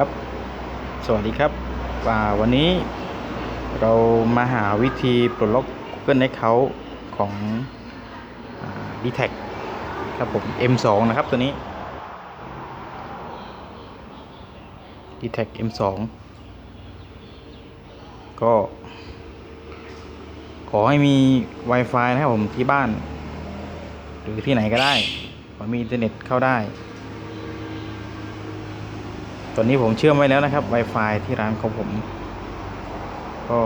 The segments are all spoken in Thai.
ครับ สวัสดีครับว่าวันนี้เรามาหาวิธีปลดล็อก Google Account ของ d t แทครับผม M2 นะครับตัวนี้ d t แท M2 ก็ ขอให้มี Wi-Fi นะครับผมที่บ้าน หรือที่ไหนก็ได้ ขอมีอินเทอร์เน็ตเข้าได้ ตอนนี้ผมเชื่อมไว้แล้วนะครับ Wi-Fi ที่ร้านของผม ก็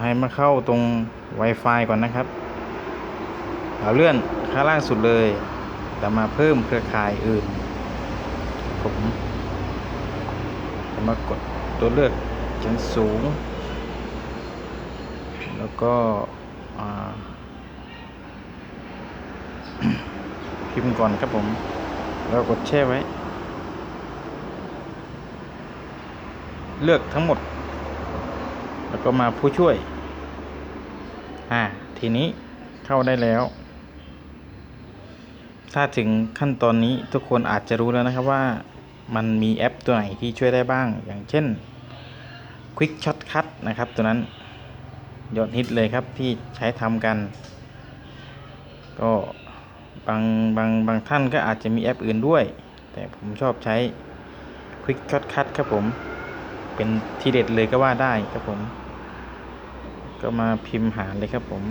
ให้มาเข้าตรง Wi-Fi ก่อนนะครับเอาเลื่อนข้างล่างสุดเลยแต่มาเพิ่มเครือข่ายอื่น ผมจะมากดตัวเลือกชั้นสูง แล้วก็พิมพ์ก่อนครับผม แล้วกดแช่ไว้ เลือกทั้งหมด แล้วก็มาผู้ช่วย อ่า ทีนี้เข้าได้แล้ว ถ้าถึงขั้นตอนนี้ทุกคนอาจจะรู้แล้วนะครับว่ามันมีแอปตัวไหนที่ช่วยได้บ้าง อย่างเช่น Quick Shortcut นะครับตัวนั้นยอดฮิตเลยครับที่ใช้ทำกัน ก็บางบางบางท่านก็อาจจะมีแอปอื่นด้วย แต่ผมชอบใช้ Quick Shortcut ครับผม เป็นทีเด็ดเลยก็ว่าได้ครับผม ก็มาพิมพ์หาเลยครับผม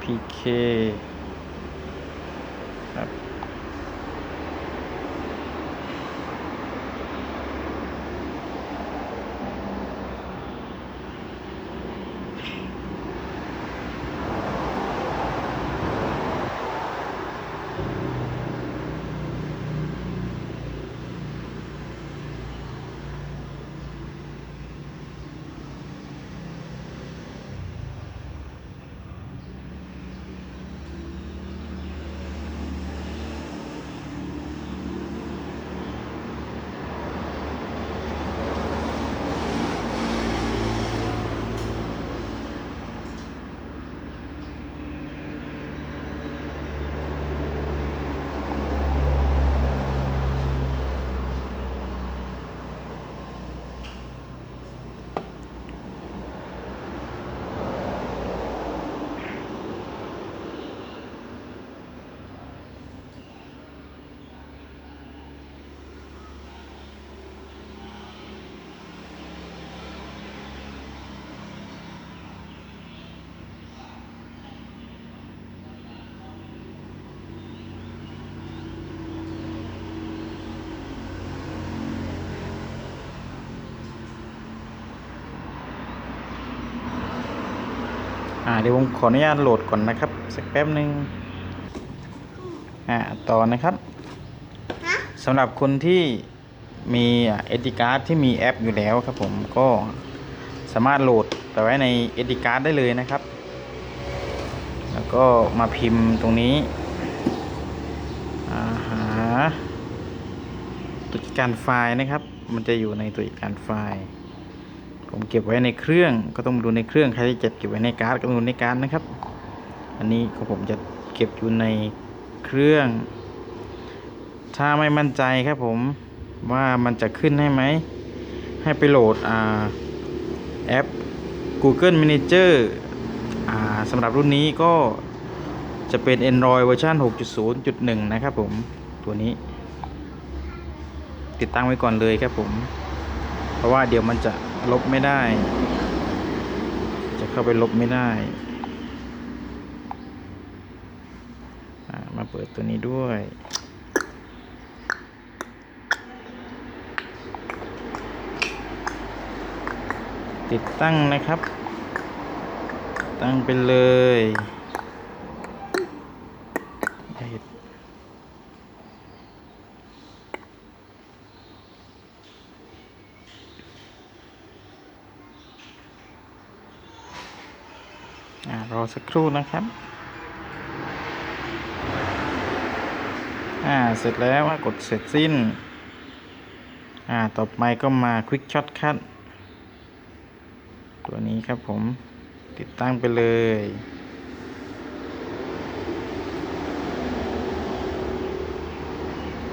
BK เดี๋ยวผมขออนุญาตโหลดก่อนนะครับ สักแป๊บหนึ่งอ่าต่อนะครับฮะสำหรับคนที่มีเอ d ิการ์ดที่มีแอปอยู่แล้วครับผมก็สามารถโหลดไปไว้ในเอ d ิการ์ดได้เลยนะครับ แล้วก็มาพิมพ์ตรงนี้อ่าหาตัวจัดการไฟล์นะครับ มันจะอยู่ในตัวจัดการไฟล์ ผมเก็บไว้ในเครื่องก็ต้องดูในเครื่องใครที่จะเก็บไว้ในการ์ดก็ต้องดูในการ์ดนะครับ อันนี้ของผมจะเก็บอยู่ในเครื่อง ถ้าไม่มั่นใจครับผมว่ามันจะขึ้นให้ไหม ให้ไปโหลดอแอป Google Manager สำหรับรุ่นนี้ก็จะเป็น Android เวอร์ชัน6.0.1 นะครับผมตัวนี้ ติดตั้งไว้ก่อนเลยครับผม เพราะว่าเดี๋ยวมันจะ ลบไม่ได้ จะเข้าไปลบไม่ได้มาเปิดตัวนี้ด้วย ติดตั้งนะครับ ตั้งไปเลย สักครู่นะครับ อ่า เสร็จแล้วกดเสร็จสิ้น อ่า ต่อไปก็มา Quick Shot Cut ตัวนี้ครับผมติดตั้งไปเลย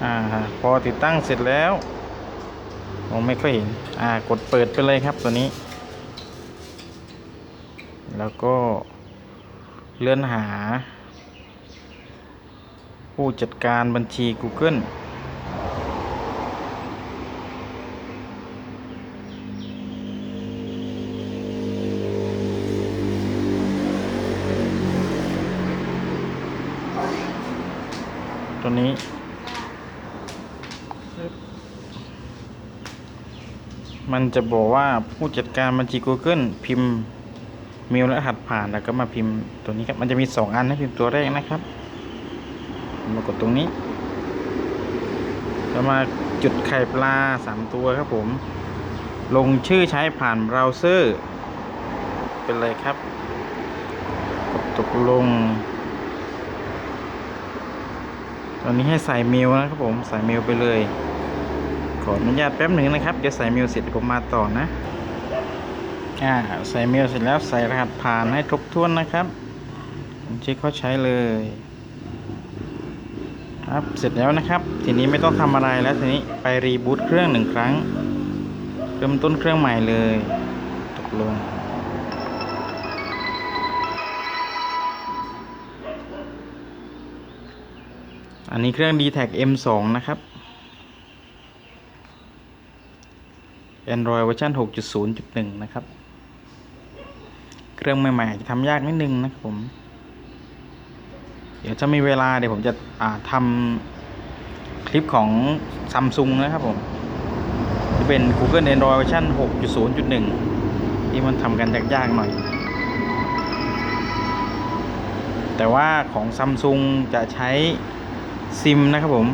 อ่า พอติดตั้งเสร็จแล้วมองไม่ค่อยเห็น อ่า กดเปิดไปเลยครับตัวนี้ แล้วก็ เลื่อนหา ผู้จัดการบัญชี Google ตัวนี้ มันจะบอกว่าผู้จัดการบัญชี Google พิมพ์ มลรหัสผ่านแล้วก็มาพิมพ์ตัวนี้ครับ มันจะมีสองอันให้พิมพ์ตัวแรกนะครับ มากดตรงนี้แล้วมาจุดไข่ปลาสามตัวครับผม ลงชื่อใช้ผ่านเบราว์เซอร์ เป็นเลยครับ กดตกลง ตอนนี้ให้ใส่เมลนะครับผม ใส่เมลไปเลย ขออนุญาตแป๊บหนึ่งนะครับ เดี๋ยวใส่เมลเสร็จผมมาต่อนะ อ่าใส่เมลเสร็จแล้วใส่รหัสผ่านให้ครบถ้วนนะครับผมเช็คเขาใช้เลย ครับเสร็จแล้วนะครับ ทีนี้ไม่ต้องทำอะไรแล้วทีนี้ไปรีบูตเครื่องหนึ่งครั้ง เริ่มต้นเครื่องใหม่เลย ตกลงอันนี้เครื่อง d t แท M2 นะครับ Android เวอร์ชัน6.0.1 นะครับ เครื่องใหม่ๆจะทำยากนิดนึงนะครับผม เดี๋ยวจะมีเวลาเดี๋ยวผมจะอ่าทำคลิปของ Samsung นะครับผม จะเป็น Google Android เวอร์ชัน6.0.1 ที่มันทำกันยากๆหน่อย แต่ว่าของ Samsung จะใช้ซิมนะครับผม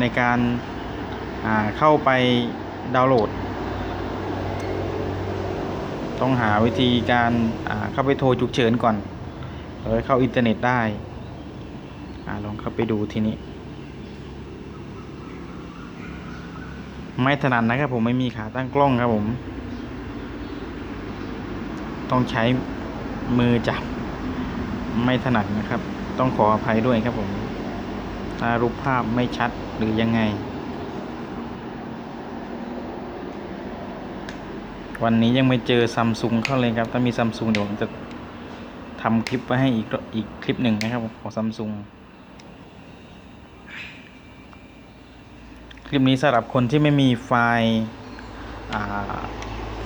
ในการเข้าไปดาวน์โหลด ต้องหาวิธีการเข้าไปโทรฉุกเฉินก่อนแล้วเข้าอินเทอร์เน็ตได้อลองเข้าไปดูทีนี้ ไม่ถนัดนะครับผมไม่มีขาตั้งกล้องครับผม ต้องใช้มือจับ ไม่ถนัดนะครับ ต้องขออภัยด้วยครับผม ถ้ารูปภาพไม่ชัดหรือยังไง วันนี้ยังไม่เจอซัมซุงเข้าเลยครับ ถ้ามีซัมซุงเดี๋ยวผมจะทำคลิปไว้ให้อีกอีกคลิปหนึ่งนะครับของซัมซุงคลิปนี้สำหรับคนที่ไม่มีไฟล์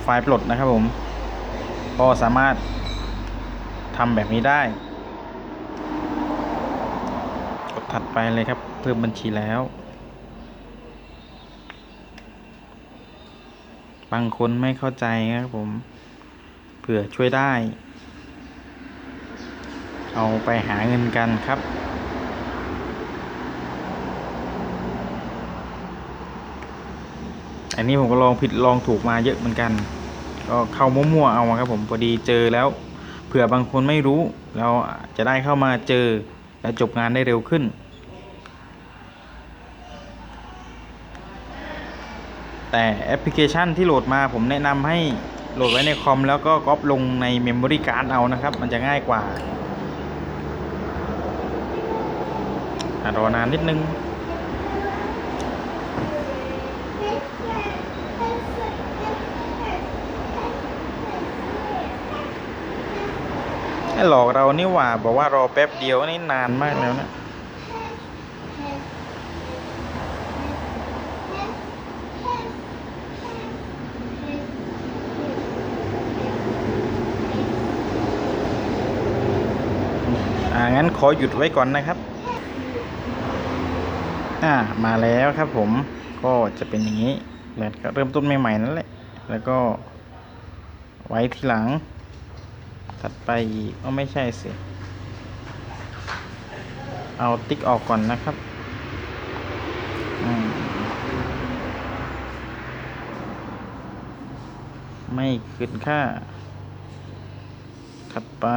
ไฟล์ปลดนะครับผม ก็สามารถทำแบบนี้ได้ กดถัดไปเลยครับ เพิ่มบัญชีแล้ว บางคนไม่เข้าใจครับผม เผื่อช่วยได้ เอาไปหาเงินกันครับ อันนี้ผมก็ลองผิดลองถูกมาเยอะเหมือนกัน ก็เข้ามั่วๆเอาครับผมพอดีเจอแล้ว เผื่อบางคนไม่รู้ เราจะได้เข้ามาเจอและจบงานได้เร็วขึ้น แต่แอปพลิเคชันที่โหลดมาผมแนะนำให้โหลดไว้ในคอมแล้วก็ก๊อปลงในเมมโมรี่การ์ดเอานะครับ มันจะง่ายกว่าอรอนานนิดนึงให้หลอกเรานี่หว่า บอกว่ารอแป๊บเดียวนี่นานมากแล้วนะ อ่างั้นขอหยุดไว้ก่อนนะครับ อ่ามาแล้วครับผมก็จะเป็นอย่างนี้เหมือนกับเริ่มต้นใหม่ๆนั่นแหละ แล้วก็ ไว้ทีหลังถัดไปกก็ไม่ใช่สิ เอาติ๊กออกก่อนนะครับอืมไม่ขึ้นค่า ถัดไป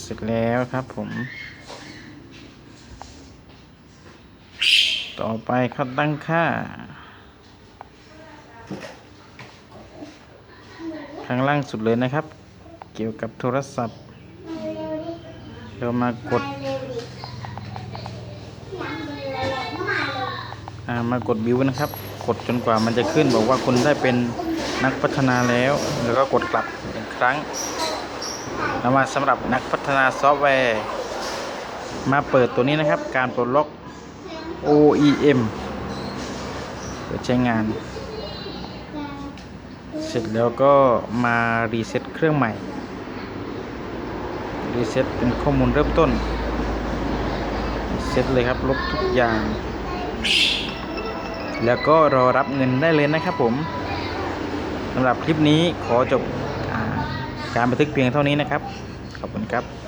เสร็จแล้วครับผม ต่อไปเขาตั้งค่า ข้างล่างสุดเลยนะครับ เกี่ยวกับโทรศัพท์ เรามากดอ่ามากดบิวนะครับ กดจนกว่ามันจะขึ้นบอกว่าคุณได้เป็นนักพัฒนาแล้ว แล้วก็กดกลับอีกครั้ง แล้วมาสำหรับนักพัฒนาซอฟต์แวร์ มาเปิดตัวนี้นะครับ การปลดล็อก OEM เปิดใช้งาน เสร็จแล้วก็มารีเซ็ตเครื่องใหม่ รีเซ็ตเป็นข้อมูลเริ่มต้น เซ็ตเลยครับ ลบทุกอย่าง แล้วก็รอรับเงินได้เลยนะครับผมสำหรับคลิปนี้ขอจบ การบันทึกเพียงเท่านี้นะครับ ขอบคุณครับ